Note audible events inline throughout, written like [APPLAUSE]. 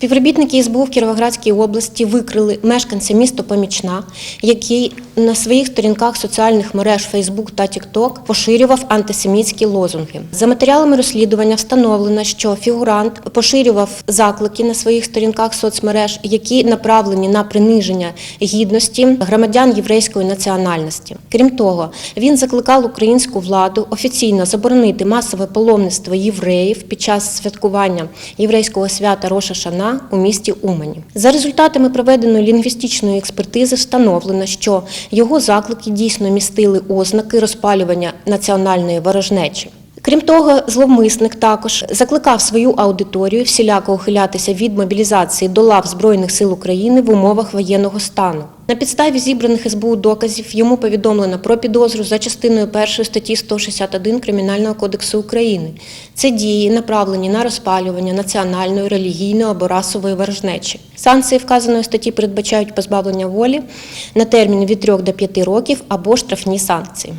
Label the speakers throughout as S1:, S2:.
S1: Співробітники СБУ в Кіровоградській області викрили мешканця міста Помічна, який на своїх сторінках соціальних мереж Facebook та TikTok поширював антисемітські лозунги. За матеріалами розслідування встановлено, що фігурант поширював заклики на своїх сторінках соцмереж, які направлені на приниження гідності громадян єврейської національності. Крім того, він закликав українську владу офіційно заборонити масове паломництво євреїв під час святкування єврейського свята Роша Шана у місті Умані. За результатами проведеної лінгвістичної експертизи встановлено, що його заклики дійсно містили ознаки розпалювання національної ворожнечі. Крім того, зловмисник також закликав свою аудиторію всіляко ухилятися від мобілізації до лав Збройних сил України в умовах воєнного стану. На підставі зібраних СБУ доказів йому повідомлено про підозру за частиною 1 статті 161 Кримінального кодексу України. Це дії, направлені на розпалювання національної, релігійної або расової ворожнечі. Санкції вказаної статті передбачають позбавлення волі на термін від 3 до 5 років або штрафні санкції.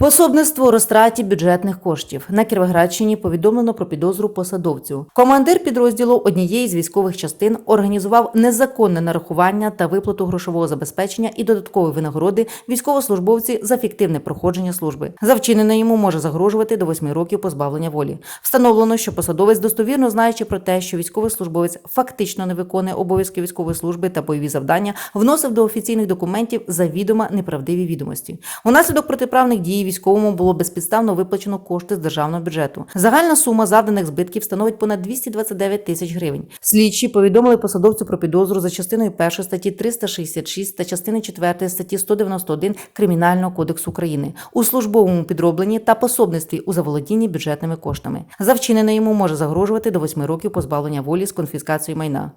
S2: Пособництво розтраті бюджетних коштів на Кіровоградщині повідомлено про підозру посадовцю. Командир підрозділу однієї з військових частин організував незаконне нарахування та виплату грошового забезпечення і додаткової винагороди військовослужбовці за фіктивне проходження служби. За вчинене йому може загрожувати до 8 років позбавлення волі. Встановлено, що посадовець достовірно знаючи про те, що військовослужбовець фактично не виконує обов'язки військової служби та бойові завдання, вносив до офіційних документів завідомо неправдиві відомості. Унаслідок протиправних дій військовому було безпідставно виплачено кошти з державного бюджету. Загальна сума завданих збитків становить понад 229 тисяч гривень. Слідчі повідомили посадовцю про підозру за частиною 1 статті 366 та частини 4 статті 191 Кримінального кодексу України у службовому підробленні та пособництві у заволодінні бюджетними коштами. За вчинене йому може загрожувати до 8 років позбавлення волі з конфіскацією майна.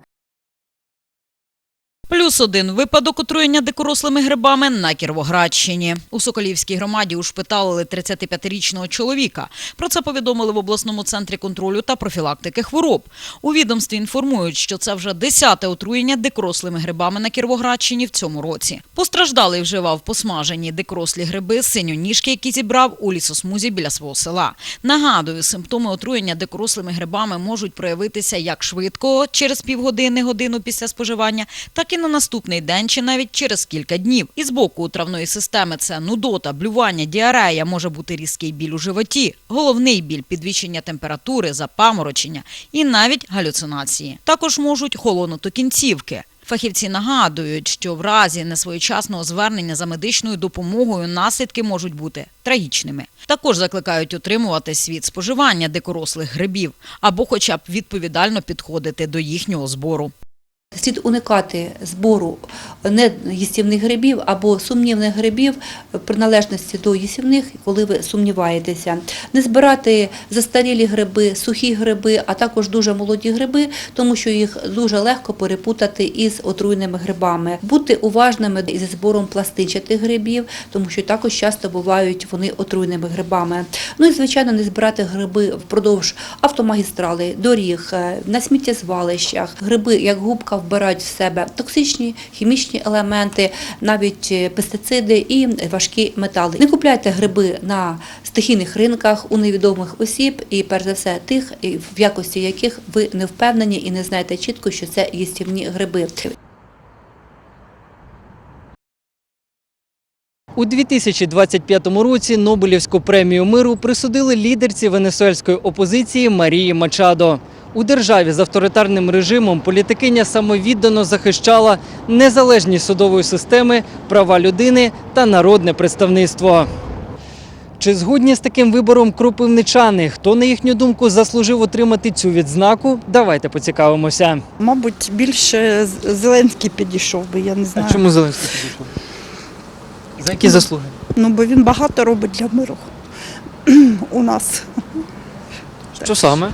S3: Плюс один випадок отруєння дикорослими грибами на Кіровоградщині. У Соколівській громаді ушпиталили 35-річного чоловіка. Про це повідомили в обласному центрі контролю та профілактики хвороб. У відомстві інформують, що це вже десяте отруєння дикорослими грибами на Кіровоградщині в цьому році. Постраждалий вживав посмажені дикорослі гриби синьоніжки, які зібрав у лісосмузі біля свого села. Нагадую, симптоми отруєння дикорослими грибами можуть проявитися як швидко через півгодини, годину після споживання, так і на наступний день чи навіть через кілька днів. І з боку травної системи це нудота, блювання, діарея, може бути різкий біль у животі, головний біль, підвищення температури, запаморочення і навіть галюцинації. Також можуть холонути кінцівки. Фахівці нагадують, що в разі несвоєчасного звернення за медичною допомогою наслідки можуть бути трагічними. Також закликають утримуватись від споживання дикорослих грибів або, хоча б відповідально підходити до їхнього збору.
S4: Слід уникати збору неїстівних грибів або сумнівних грибів при належності до їстівних, коли ви сумніваєтеся. Не збирати застарілі гриби, сухі гриби, а також дуже молоді гриби, тому що їх дуже легко перепутати із отруйними грибами. Бути уважними зі збором пластичатих грибів, тому що також часто бувають вони отруйними грибами. Ну і звичайно, не збирати гриби впродовж автомагістрали, доріг, е, на сміттєзвалищах. Гриби, як губка, вбирають в себе токсичні хімічні елементи, навіть е, пестициди і важкі метали. Не купляйте гриби на стихійних ринках у невідомих осіб, і перш за все тих, в якості яких ви не впевнені і не знаєте чітко, що це їстівні гриби.
S5: У 2025 році Нобелівську премію миру присудили лідерці венесуельської опозиції Марії Мачадо. У державі з авторитарним режимом політикиня самовіддано захищала незалежність судової системи, права людини та народне представництво. Чи згодні з таким вибором кропивничани? Хто, на їхню думку, заслужив отримати цю відзнаку? Давайте поцікавимося.
S6: Мабуть, більше Зеленський підійшов би, я не знаю.
S5: А чому Зеленський підійшов? За які заслуги?
S6: Ну, бо він багато робить для миру [CLEARS THROAT] у нас.
S5: Що саме?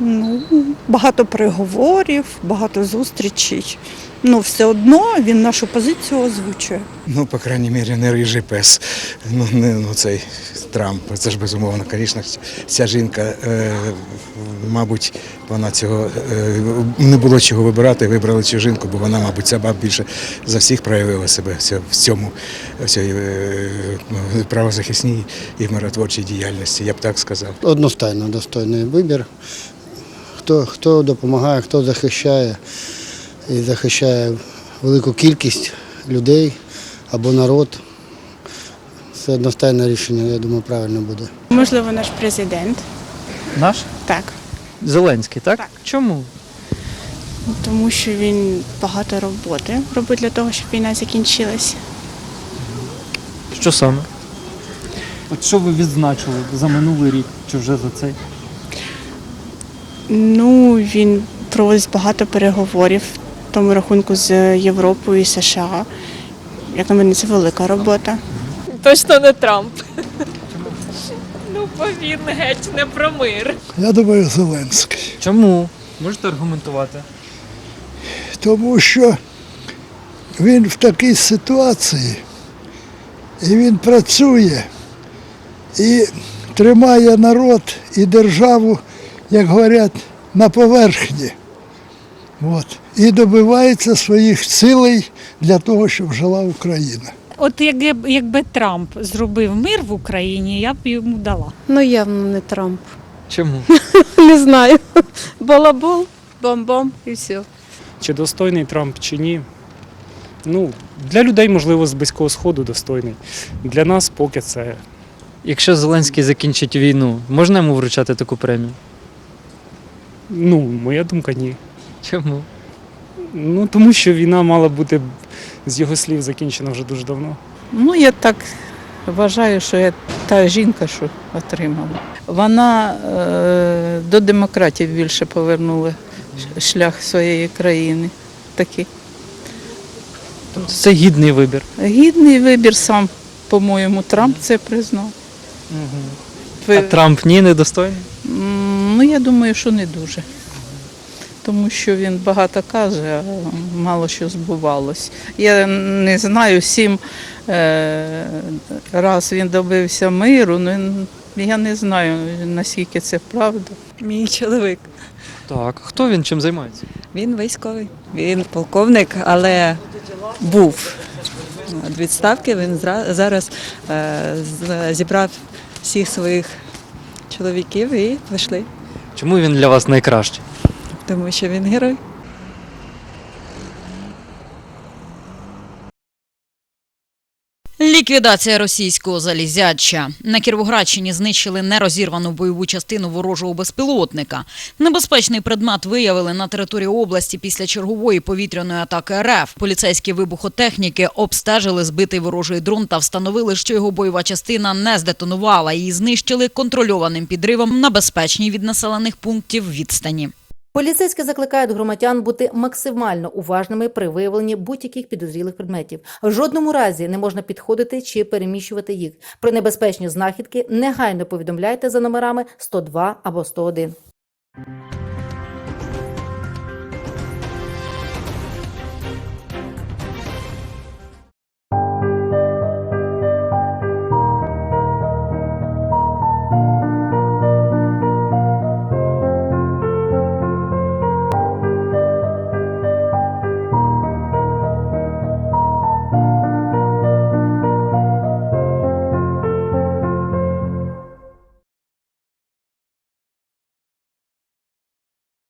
S6: Ну, багато переговорів, багато зустрічей. ну все одно він нашу позицію озвучує.
S7: Ну, по крайній мірі, не рижий пес. Ну, не ну, цей Трамп. Це ж безумовно, звісно, ця жінка, е, мабуть, вона цього е, не було чого вибирати, вибрали цю жінку, бо вона, мабуть, ця баб більше за всіх проявила себе в цьому- в цьому в цій е, правозахисній і миротворчій діяльності, я б так сказав.
S8: Одностайно достойний вибір. Хто, хто допомагає, хто захищає і захищає велику кількість людей або народ. Це одностайне рішення, я думаю, правильно буде.
S9: Можливо, наш президент.
S5: Наш?
S9: Так.
S5: Зеленський, так?
S9: Так.
S5: Чому?
S9: Тому що він багато роботи робить для того, щоб війна закінчилась.
S5: Що саме? От що ви відзначили за минулий рік чи вже за цей?
S9: Ну, він проводить багато переговорів в тому рахунку з Європою і США. Як на мене, це велика робота.
S10: Точно не Трамп. Ну, бо він геть не про мир.
S11: Я думаю, Зеленський.
S5: Чому? Можете аргументувати?
S11: Тому що він в такій ситуації, і він працює і тримає народ і державу, як говорять, на поверхні. От. І добивається своїх цілей для того, щоб жила Україна.
S10: От якби, якби Трамп зробив мир в Україні, я б йому дала.
S12: Ну, явно не Трамп.
S5: Чому? [LAUGHS]
S12: Не знаю. Балабол, бом-бом і все.
S13: Чи достойний Трамп, чи ні. Ну, для людей, можливо, з близького сходу достойний. Для нас поки це.
S5: Якщо Зеленський закінчить війну, можна йому вручати таку премію?
S13: Ну, моя думка, ні.
S5: Чому?
S13: Ну, тому що війна мала бути з його слів закінчена вже дуже давно.
S6: Ну, я так вважаю, що я та жінка, що отримала. Вона е, до демократів більше повернула шлях своєї країни. Такий
S5: Тобто це гідний вибір.
S6: гідний вибір сам, по-моєму, Трамп це признав. Ви-
S5: А Трамп ні, недостойний?
S6: Ну, я думаю, що не дуже. Тому що він багато каже, а мало що збувалось. Я не знаю, сім е, раз він добився миру, ну я не знаю, наскільки це правда.
S12: Мій чоловік.
S5: Так. Хто він чим займається?
S12: Він військовий. Він полковник, але був. Від відставки він зараз е, зібрав всіх своїх чоловіків і пішли,
S5: Чому він для вас найкращий?
S12: тому що він герой.
S3: Ліквідація російського залізяча. На Кіровоградщині знищили нерозірвану бойову частину ворожого безпілотника. Небезпечний предмет виявили на території області після чергової повітряної атаки РФ. Поліцейські вибухотехніки обстежили збитий ворожий дрон та встановили, що його бойова частина не здетонувала. Її знищили контрольованим підривом на безпечній від населених пунктів відстані.
S2: Поліцейські закликають громадян бути максимально уважними при виявленні будь-яких підозрілих предметів. В жодному разі не можна підходити чи переміщувати їх. Про небезпечні знахідки негайно повідомляйте за номерами 102 або 101.